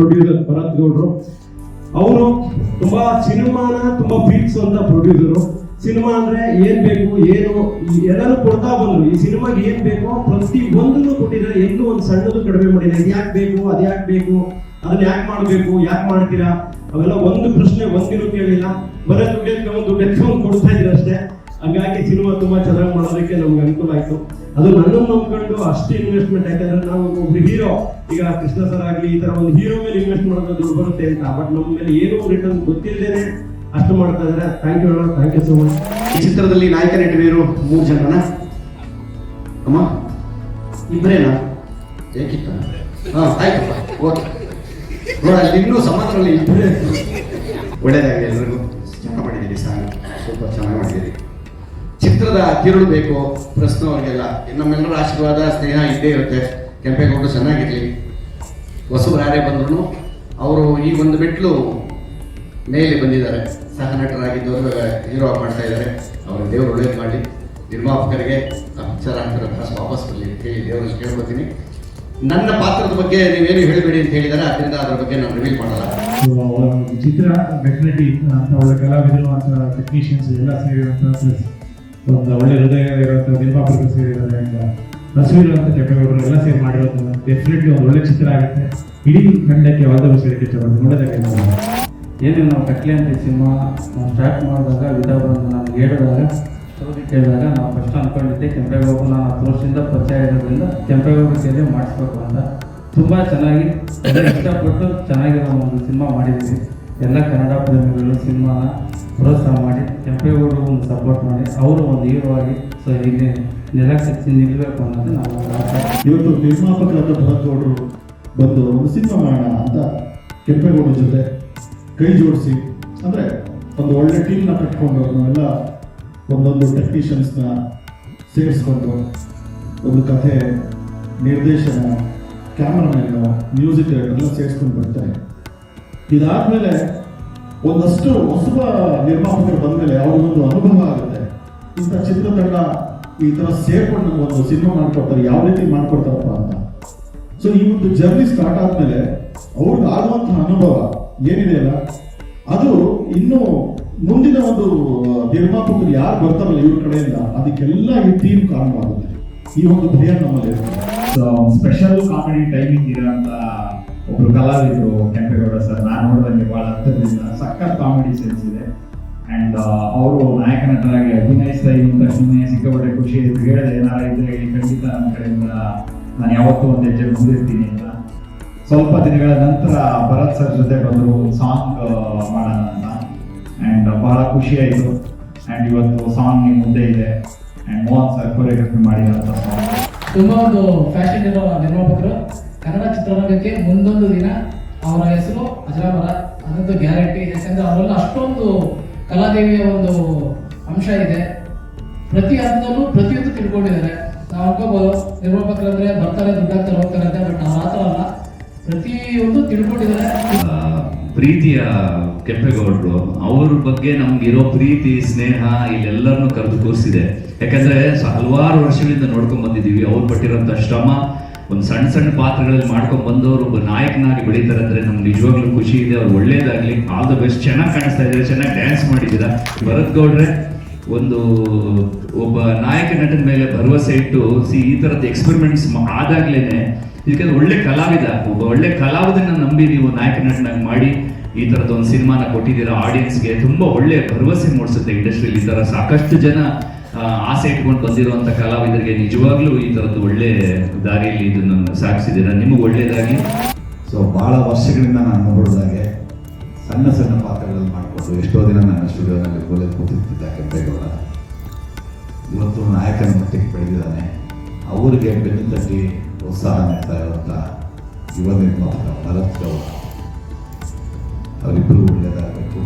Producer Bharat ಗೌಡ್ರು. ಅವರು ತುಂಬಾ ಸಿನಿಮಾನ ತುಂಬಾ ಅಂತ ಪ್ರೊಡ್ಯೂಸರು ಸಿನಿಮಾ ಅಂದ್ರೆ ಏನ್ ಬೇಕು, ಏನು ಎಲ್ಲರೂ ಕೊಡ್ತಾ ಬಂದ್ರು. ಈ ಸಿನಿಮಾಗೆ ಏನ್ ಬೇಕೋ, ಪ್ರತಿ ಒಂದನ್ನು ಕೊಟ್ಟಿದ್ದಾರೆ. ಎಲ್ಲೂ ಒಂದು ಸಣ್ಣದು ಕಡಿಮೆ ಮಾಡಿದ್ದಾರೆ. ಯಾಕೆ ಬೇಕು, ಅದ್ ಯಾಕೆ ಬೇಕು, ಅದನ್ನ ಯಾಕೆ ಮಾಡ್ಬೇಕು, ಯಾಕೆ ಮಾಡ್ತೀರಾ? ಅವೆಲ್ಲ ಒಂದು ಪ್ರಶ್ನೆ ಒಂದಿನೂ ಕೇಳಿಲ್ಲ. ಬರೀ ದುಡ್ಡು ಒಂದು ದುಡ್ಡು ಕೊಡ್ತಾ ಇದ್ರು ಅಷ್ಟೇ. ಹಂಗಾಗಿ ಸಿನಿಮಾ ತುಂಬಾ ಚೆನ್ನಾಗಿ ಮಾಡೋದಕ್ಕೆ ನಮ್ಗೆ ಅನುಕೂಲ ಆಯ್ತು. ಅದು ನನ್ನನ್ನು ನಂಬ್ಕೊಂಡು ಅಷ್ಟು ಇನ್ವೆಸ್ಟ್ಮೆಂಟ್ ಯಾಕಂದ್ರೆ ನಾವು ಒಬ್ರು ಹೀರೋ ಈಗ ಕೃಷ್ಣ ಸರ್ ಆಗಲಿ ಈ ತರ ಒಂದು ಹೀರೋ ಮೇಲೆ ಇನ್ವೆಸ್ಟ್ ಮಾಡೋದು ದುಡ್ಡು ಬರುತ್ತೆ ಅಂತ ಬಟ್ ನಮ್ಮ ಮೇಲೆ ಏನು ರಿಟರ್ನ್ ಗೊತ್ತಿಲ್ಲದೇನೆ ಅಷ್ಟು ಮಾಡ್ತಾ ಇದ್ದಾರೆ thank you thank you so much ಈ ಚಿತ್ರದಲ್ಲಿ ನಾಯಕ ನೆಟ್ಟಿರೋ ಮೂರು ಜನನ? ಅಮ್ಮ? ಇಬ್ಬರೇನಾ ಏಕಿತ್ತ ಹಾ ಆಯ್ತಪ್ಪ ಓಕೆ. ನೋಡ ಇನ್ನೂ ಸಮಾಜದಲ್ಲಿ ಇಬ್ಬರೇ ಒಳ್ಳೇದಾಗಲಿ ಎಲ್ಲರಿಗೂ. ಚೆನ್ನಾಗಿ ಮಾಡಿದ್ದೀರಿ ಸಾಂಗ್ ಸ್ವಲ್ಪ ಚೆನ್ನಾಗಿ ಮಾಡಿದ್ದೀರಿ. ಚಿತ್ರದ ತಿರುಳು ಬೇಕು ಪ್ರಶ್ನೆ ಅವ್ರಿಗೆಲ್ಲ. ನಮ್ಮೆಲ್ಲರ ಆಶೀರ್ವಾದ, ಸ್ನೇಹ, ಇದ್ದೇ ಇರುತ್ತೆ. ಕೆಂಪೇಗೌಡರು ಚೆನ್ನಾಗಿರ್ಲಿ. ಹೊಸಬರು ಯಾರೇ ಬಂದ್ರು ಅವರು ಈ ಒಂದು ಮೆಟ್ಲು ಮೇಲೆ ಬಂದಿದ್ದಾರೆ. ಸಹ ನಟರಾಗಿದ್ದವರು ಹೀರೋ ಮಾಡ್ತಾ ಇದ್ದಾರೆ. ಅವ್ರ ದೇವರು ಒಳ್ಳೇದು ಮಾಡಿ ನಿರ್ಮಾಪಕರಿಗೆ ಅಪ್ಸರ ಕಾಸು ವಾಪಸ್ ಬರಲಿ ಅಂತ ಹೇಳಿ ಕೇಳ್ಕೊತೀನಿ ನನ್ನ ಪಾತ್ರದ ಬಗ್ಗೆ ನೀವೇನು ಹೇಳಬೇಡಿ ಅಂತ ಹೇಳಿದ್ದಾರೆ. ಅದರಿಂದ ಅದರ ಬಗ್ಗೆ ನಾನು ರಿವೀಲ್ ಮಾಡಲ್ಲ. ಚಿತ್ರ ಡೆಫಿನೆಟ್ಲಿ ಅಂತ ಒಳ್ಳೆ ಕಲಾವಿದರು ಅಂತ ಟೆಕ್ನಿಷಿಯನ್ಸ್ ಎಲ್ಲ ಪ್ಲಸ್ ಒಂದು ಒಳ್ಳೆ ಹೃದಯ ಇರುವಂತ ನಿರ್ಮಾಪಕರು ಸೇರಿರೋದ್ರಿಂದ ಹಸಿರು ಅಂತ ಎಲ್ಲ ಸೇರಿ ಮಾಡಿರೋದು ಡೆಫಿನೆಟ್ಲಿ ಒಂದು ಒಳ್ಳೆ ಚಿತ್ರ ಆಗುತ್ತೆ. ಇಡೀ ಖಂಡಕ್ಕೆ ವಾದ ಬಸಳಿಕೆ ನೋಡೋದಕ್ಕೆ ಏನು ನಾವು ಕಟ್ಲೆ ಅಂತ ಸಿನಿಮಾ ನಾವು ಸ್ಟಾರ್ಟ್ ಮಾಡಿದಾಗ ವಿಧ ನಾನು ಹೇಳಿದಾಗ ಸೌದಿ ಕೇಳಿದಾಗ ನಾವು ಫಸ್ಟ್ ಅಂದ್ಕೊಂಡಿದ್ದೆ ಕೆಂಪೇಗೌಡರು ನಾನು ವರ್ಷದಿಂದ ಪರಿಚಯ ಇರೋದ್ರಿಂದ ಕೆಂಪೇಗೌಡರ ಸೇರಿ ಮಾಡಿಸ್ಬೇಕು ಅಂತ. ತುಂಬ ಚೆನ್ನಾಗಿ ಇಷ್ಟಪಟ್ಟು ಚೆನ್ನಾಗಿರೋ ಒಂದು ಸಿನಿಮಾ ಮಾಡಿದ್ದೀವಿ. ಎಲ್ಲ ಕನ್ನಡ ಪ್ರೇಮಿಗಳು ಸಿನಿಮಾನ ಪ್ರೋತ್ಸಾಹ ಮಾಡಿ ಕೆಂಪೇಗೌಡರು ಒಂದು ಸಪೋರ್ಟ್ ಮಾಡಿ, ಅವರು ಒಂದು ಹೀರೋ ಆಗಿ ಸೊ ಇಲ್ಲಿ ನೆಲಕ್ಕೆ ನಿಲ್ಲಬೇಕು ಅನ್ನೋದು ನಾವು ಇವತ್ತು ನಿರ್ಮಾಪಕರಾದ ಭರತ್ ಗೌಡರು ಬಂದು ಒಂದು ಸಿನಿಮಾ ಮಾಡೋಣ ಅಂತ ಕೆಂಪೇಗೌಡರ ಜೊತೆ ಕೈ ಜೋಡಿಸಿ, ಅಂದರೆ ಒಂದು ಒಳ್ಳೆ ಟೀಮ್ನ ಕಟ್ಕೊಂಡು ನಾವೆಲ್ಲ ಒಂದೊಂದು ಟೆಕ್ನಿಷಿಯನ್ಸ್ನ ಸೇರಿಸ್ಕೊಂಡು ಒಂದು ಕಥೆ, ನಿರ್ದೇಶನ ಕ್ಯಾಮ್ರಾಮನ್ನು ಮ್ಯೂಸಿಕ್ ಎಲ್ಲ ಸೇರಿಸ್ಕೊಂಡು ಬರ್ತಾರೆ. ಇದಾದ್ಮೇಲೆ ಒಂದಷ್ಟು ಹೊಸಬ ನಿರ್ಮಾಪಕರು ಬಂದಮೇಲೆ ಅವ್ರಿಗೊಂದು ಅನುಭವ ಆಗುತ್ತೆ. ಇಂಥ ಚಿತ್ರತಂಡ ಈ ತರ ಸೇರ್ಕೊಂಡು ಒಂದು ಸಿನಿಮಾ ಮಾಡ್ಕೊಡ್ತಾರೆ, ಯಾವ ರೀತಿ ಮಾಡ್ಕೊಡ್ತಾರಪ್ಪ ಅಂತ. ಸೊ ಈ ಒಂದು ಜರ್ನಿ ಸ್ಟಾರ್ಟ್ ಆದ್ಮೇಲೆ ಅವ್ರಿಗೆ ಆಗುವಂತಹ ಅನುಭವ ಏನಿದೆಯಲ್ಲ ಅದು ಇನ್ನು ಮುಂದಿನ ಒಂದು ನಿರ್ಮಾಪಕರು ಯಾರು ಬರ್ತಾರಲ್ಲ ಇವ್ರ ಕಡೆಯಿಂದ, ಅದಕ್ಕೆಲ್ಲ ಈ ಟೀಮ್ ಕಾರಣವಾಗುತ್ತೆ. ಈ ಒಂದು ಭಯ ನಮ್ಮಲ್ಲಿ ಸ್ಪೆಷಲ್ ಕಾಮಿಡಿ ಟೈಮಿಂಗ್ ಇರೋಂಥ ಒಬ್ರು ಕಲಾವಿದರು, ಕೆಂಪೇಗೌಡ ಸರ್, ನಾನು ನೋಡಿದಂಗೆ ಬಹಳ ಹತ್ತಿರದಿಂದ ಸಖತ್ ಕಾಮಿಡಿ ಸೆನ್ಸ್ ಇದೆ. ಅಂಡ್ ಅವರು ನಾಯಕ ನಟರಾಗಿ ಅಭಿನಯಿಸ್ತಾ ಇದ್ದ ತಕ್ಷಣ ಸಿಕ್ಕಾಪಟ್ಟೆ ಖುಷಿ ಇತ್ತು. ಹೇಳಿದೆ ಏನಾರ ಇದ್ರೆ ಹೇಳಿ, ಖಂಡಿತ ನನ್ನ ಕಡೆಯಿಂದ ನಾನು ಯಾವತ್ತೂ ಒಂದು ಹೆಜ್ಜೆ ಮುಂದಿರ್ತೀನಿ ಅಂತ. ಸ್ವಲ್ಪ ದಿನಗಳ ನಂತರ ಭರತ್ ಸರ್ ಜೊತೆ ಬಂದರು ಸಾಂಗ್ ಮಾಡೋಣ ಅಂತ. ಆ್ಯಂಡ್ ಬಹಳ ಖುಷಿ ಆಯಿತು. ಅಂಡ್ ಇವತ್ತು ಸಾಂಗ್ ನಿಮ್ಮ ಮುಂದೆ ಇದೆ. ಆ್ಯಂಡ್ ಮೋಹನ್ ಸರ್ ಕೊರಿಯೋಗ್ರಫಿ ಮಾಡಿದಂಥ ಸಾಂಗ್ ತುಂಬ ಒಂದು ಫ್ಯಾಷನ್ ಇರೋ ನಿರ್ಮಾಪಕರು. ಕನ್ನಡ ಚಿತ್ರರಂಗಕ್ಕೆ ಮುಂದೊಂದು ದಿನ ಅವರ ಹೆಸರು ಅಜರಾಮರ. ಅದಂತೂ ಗ್ಯಾರಂಟಿ. ಯಾಕಂದ್ರೆ ಅವರೆಲ್ಲ ಅಷ್ಟೊಂದು ಕಲಾದೇವಿಯ ಒಂದು ಅಂಶ ಇದೆ. ಪ್ರತಿ ಹಂತದಲ್ಲೂ ಪ್ರತಿಯೊಂದು ತಿಳ್ಕೊಂಡಿದ್ದಾರೆ. ನಾವು ಅನ್ಕೋಬಹುದು ನಿರ್ಮಾಪಕರಂದ್ರೆ ಬರ್ತಾರೆ ದುಡ್ಡಾಗ್ತಾರೆ ಹೋಗ್ತಾರೆ ಅಂತ ಬಟ್ ನಾವು ಥರ ಅಲ್ಲ. ಪ್ರತಿಯೊಂದು ತಿಳ್ಕೊಂಡಿದ್ದಾರೆ. ಪ್ರೀತಿಯ ಕೆಂಪೇಗೌಡರು, ಅವ್ರ ಬಗ್ಗೆ ನಮ್ಗಿರೋ ಪ್ರೀತಿ, ಸ್ನೇಹ ಇಲ್ಲೆಲ್ಲರನ್ನು ಕರೆದು ಕೂರಿಸಿದೆ. ಯಾಕಂದ್ರೆ ಹಲವಾರು ವರ್ಷಗಳಿಂದ ನೋಡ್ಕೊಂಡ್ ಬಂದಿದ್ದೀವಿ. ಅವ್ರು ಪಟ್ಟಿರೋಂಥ ಶ್ರಮ ಒಂದು ಸಣ್ಣ ಸಣ್ಣ ಪಾತ್ರಗಳಲ್ಲಿ ಮಾಡ್ಕೊಂಡು ಬಂದವರು ಒಬ್ಬ ನಾಯಕನಾಗಿ ಬೆಳೀತಾರೆ ಅಂದ್ರೆ ನಮ್ಗೆ ನಿಜವಾಗ್ಲೂ ಖುಷಿ ಇದೆ. ಅವ್ರು ಒಳ್ಳೇದಾಗಲಿ ಆಲ್ ದ ಬೆಸ್ಟ್ ಚೆನ್ನಾಗಿ ಕಾಣಿಸ್ತಾ ಇದ್ದಾರೆ? ಚೆನ್ನಾಗಿ ಡ್ಯಾನ್ಸ್ ಮಾಡಿದ್ದೀರಾ? ಭರತ್ ಗೌಡ್ರೆ, ಒಂದು ಒಬ್ಬ ನಾಯಕ ನಟನ ಮೇಲೆ ಭರವಸೆ ಇಟ್ಟು, ಸಿ, ಈ ತರದ ಎಕ್ಸ್ಪೆರಿಮೆಂಟ್ಸ್ ಆದಾಗ್ಲೇನೆ ಇದಕ್ಕೆ ಒಳ್ಳೆ ಕಲಾವಿದ, ಒಬ್ಬ ಒಳ್ಳೆ ಕಲಾವಿದನ್ನ ನಂಬಿ ನೀವು ನಾಯಕ ನಟನಾಗಿ ಮಾಡಿ ಈ ತರದ ಒಂದು ಸಿನಿಮಾನ ಕೊಟ್ಟಿದ್ದೀರಾ? ಆಡಿಯನ್ಸ್ಗೆ ತುಂಬಾ ಒಳ್ಳೆ ಭರವಸೆ ಮೂಡಿಸುತ್ತೆ. ಇಂಡಸ್ಟ್ರಿಯಲ್ಲಿ ಈ ಥರ ಸಾಕಷ್ಟು ಜನ ಆಸೆ ಇಟ್ಕೊಂಡು ಬಂದಿರುವಂತ ಕಲಾವಿದರಿಗೆ ನಿಜವಾಗ್ಲೂ ಈ ತರದ ಒಳ್ಳೆ ದಾರಿಯಲ್ಲಿ ಇದನ್ನು ಸಾಗಿಸಿದ್ದೀರಾ ನಿಮಗೆ ಒಳ್ಳೇದಾಗಿ ಸೊ ಭಾಳ ವರ್ಷಗಳಿಂದ ನಾನು ನೋಡಿದಾಗೆ ಸಣ್ಣ ಸಣ್ಣ ಪಾತ್ರಗಳಲ್ಲಿ ಮಾಡಿಕೊಂಡು ಎಷ್ಟೋ ದಿನ ನನ್ನ ಸ್ಟುಡಿಯೋನಲ್ಲಿ ಕೊಲೆ ಕೂತಿರ್ತಿದ್ದ ಕೆಂಪೇಗೌಡ ಇವತ್ತು ನಾಯಕನ ಮಟ್ಟಿಗೆ ಬೆಳೆದಿದ್ದಾನೆ. ಅವರಿಗೆ ಬೆನ್ನು ತಟ್ಟಿ ಪ್ರೋತ್ಸಾಹ ನೀಡ್ತಾ ಇರುವಂಥ ಯುವ ನಿರ್ಮಾಪಕ ಭರತ್ ಗೌಡ. ಅವರಿಬ್ಬರು ಒಳ್ಳೆಯದಾಗಬೇಕು